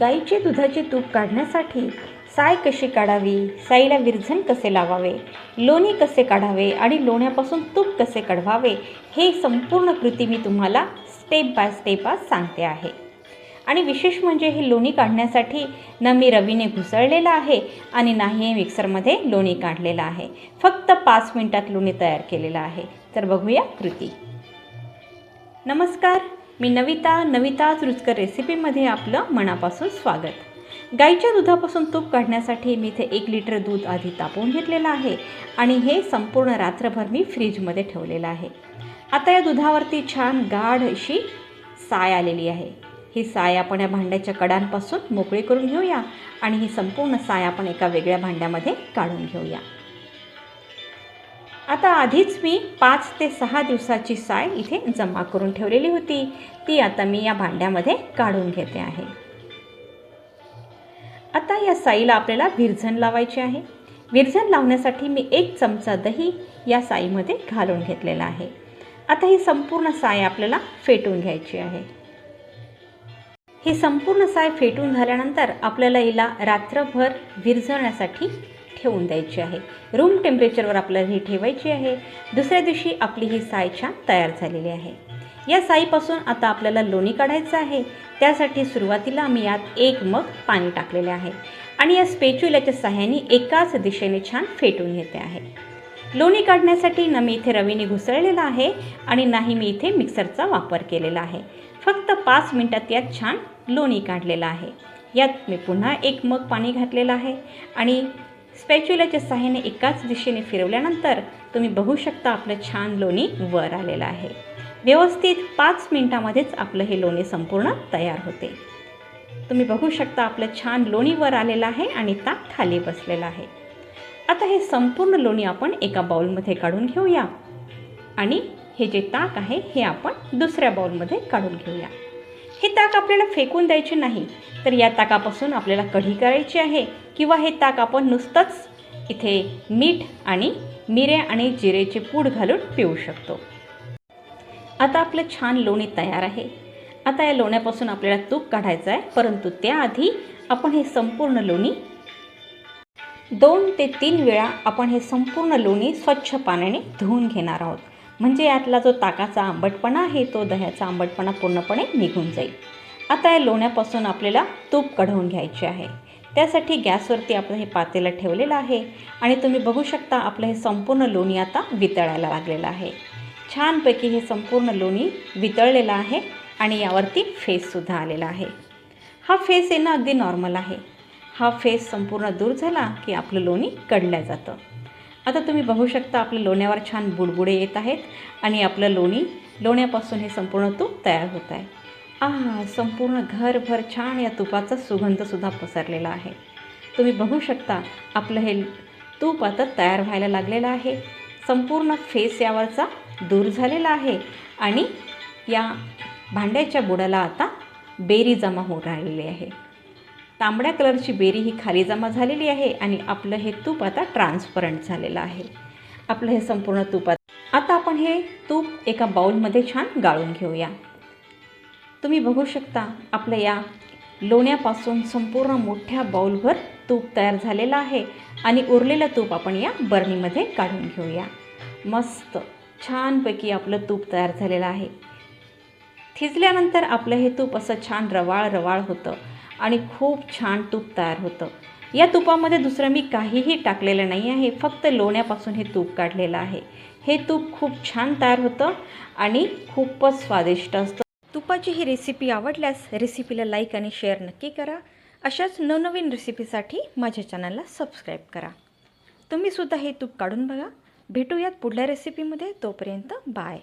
गाईचे दुधाचे तूप काढण्यासाठी साय कशी काढावी? साईला विरझण कसे लावावे? लोणी कसे काढावे आणि लोण्यापासून तूप कसे कढवावे? हे संपूर्ण कृती मी तुम्हाला स्टेप बाय स्टेप आज सांगते आहे. आणि विशेष म्हणजे हे लोणी काढण्यासाठी ना मी रवीने घुसळलेलं आहे आणि नाही मिक्सरमध्ये लोणी काढलेलं आहे. फक्त पाच मिनिटात लोणी तयार केलेलं आहे. तर बघूया कृती. नमस्कार. मी नविता नविताच रुचकर रेसिपीमध्ये आपलं मनापासून स्वागत. गाईच्या दुधापासून तूप काढण्यासाठी मी इथे एक लिटर दूध आधी तापवून घेतलेलं आहे आणि हे संपूर्ण रात्रभर मी फ्रीजमध्ये ठेवलेलं आहे. आता या दुधावरती छान गाढ अशी साय आलेली आहे. ही साय आपण या भांड्याच्या कडांपासून मोकळी करून घेऊया आणि ही संपूर्ण साय आपण एका वेगळ्या भांड्यामध्ये काढून घेऊया. आता आधीच मी पाच ते सहा दिवसाची साय इथे जमा करून ठेवलेली होती. ती आता मी या भांड्यामध्ये काढून घेते आहे. आता या साईला आपल्याला विरझण लावायची आहे. विरझण लावण्यासाठी मी एक चमचा दही या साईमध्ये घालून घेतलेला आहे. आता ही संपूर्ण साय आपल्याला फेटून घ्यायची आहे. ही संपूर्ण साय फेटून झाल्यानंतर आपल्याला हिला रात्रभर विरझळण्यासाठी ठेवून द्यायची आहे. रूम टेम्परेचरवर आपल्याला ही ठेवायची आहे. दुसऱ्या दिवशी आपली ही साय छान तयार झालेली आहे. या साईपासून आता आपल्याला लोणी काढायचं आहे. त्यासाठी सुरुवातीला मी यात एक मग पाणी टाकलेले आहे. आणि या स्पेच्युल्याच्या सहाय्याने एकाच दिशेने छान फेटून घेते आहे. लोणी काढण्यासाठी न मी इथे रवीने घुसळलेला आहे आणि नाही मी इथे मिक्सरचा वापर केलेला आहे. फक्त पाच मिनटात यात छान लोणी काढलेलं आहे. यात मी पुन्हा एक मग पाणी घातलेलं आहे. आणि स्पॅच्युलाच्या सहाय्याने एकाच दिशेने फिरवल्यानंतर तुम्ही बघू शकता आपलं छान लोणी वर आलेलं आहे. व्यवस्थित पाच मिनटामध्येच आपलं हे लोणी संपूर्ण तयार होते. तुम्ही बघू शकता आपलं छान लोणी वर आलेलं आहे आणि ताक खाली बसलेलं आहे. आता हे संपूर्ण लोणी आपण एका बाउलमध्ये काढून घेऊया. आणि हे जे ताक आहे हे आपण दुसऱ्या बाउलमध्ये काढून घेऊया. हे ताक आपल्याला फेकून द्यायचे नाही. तर या ताकापासून आपल्याला कढी करायची आहे किंवा हे ताक आपण नुसतंच इथे मीठ आणि मिरे आणि जिरेचे पूड घालून पिऊ शकतो. आता आपलं छान लोणी तयार आहे. आता या लोण्यापासून आपल्याला तूप काढायचं आहे. परंतु त्याआधी आपण हे संपूर्ण लोणी दोन ते तीन वेळा आपण हे संपूर्ण लोणी स्वच्छ पाण्याने धुवून घेणार आहोत. म्हणजे यातला जो ताकाचा आंबटपणा आहे तो दह्याचा आंबटपणा पूर्णपणे निघून जाईल. आता या लोण्यापासून आपल्याला तूप कढवून घ्यायचे आहे. त्यासाठी गॅसवरती आपलं हे पातेलं ठेवलेलं आहे आणि तुम्ही बघू शकता आपलं हे संपूर्ण लोणी आता वितळायला लागलेलं आहे. छानपैकी हे संपूर्ण लोणी वितळलेलं आहे आणि यावरती फेससुद्धा आलेला आहे. हा फेस येणं अगदी नॉर्मल आहे. हा फेस संपूर्ण दूर झाला की आपलं लोणी कडलं जातं. आता तुम्ही बघू शकता आपल्या लोण्यावर छान बुडबुडे येत आहेत आणि आपलं लोणी लोण्यापासून हे संपूर्ण तूप तयार होत आहे. आहा संपूर्ण घरभर छान या तुपाचा सुगंधसुद्धा पसरलेला आहे. तुम्ही बघू शकता आपलं हे तूप आता तयार व्हायला लागलेलं आहे. संपूर्ण फेस यावरचा दूर झालेला आहे आणि या भांड्याच्या बुडाला आता बेरी जमा होऊन राहिलेली आहे. तांबड्या कलरची बेरी ही खाली जमा झालेली आहे आणि आपलं हे तूप आता ट्रान्सपरंट झालेलं आहे. आपलं हे संपूर्ण तूप आता आपण हे तूप एका बाउलमध्ये छान गाळून घेऊया. तुम्ही बघू शकता आपल्या या लोण्यापासून संपूर्ण मोठ्या बाऊलभर तूप तयार झालेलं आहे आणि उरलेलं तूप आपण या बरणीमध्ये काढून घेऊया. मस्त छानपैकी आपलं तूप तयार झालेलं आहे. थिजल्यानंतर आपलं हे तूप असं छान रवाळ रवाळ होतं. आणि खूप छान तूप तयार होतं. या तुपामध्ये दुसरं मी काहीही टाकलेलं नाही आहे फक्त लोण्यापासून हे तूप काढलेलं आहे. हे तूप खूप छान तयार होतं आणि खूपच स्वादिष्ट असतं. तुपाची ही रेसिपी आवडल्यास रेसिपीला लाईक आणि शेअर नक्की करा. अशाच नवनवीन रेसिपीसाठी माझ्या चॅनलला सबस्क्राईब करा. तुम्हीसुद्धा हे तूप काढून बघा. भेटूयात पुढल्या रेसिपीमध्ये तोपर्यंत बाय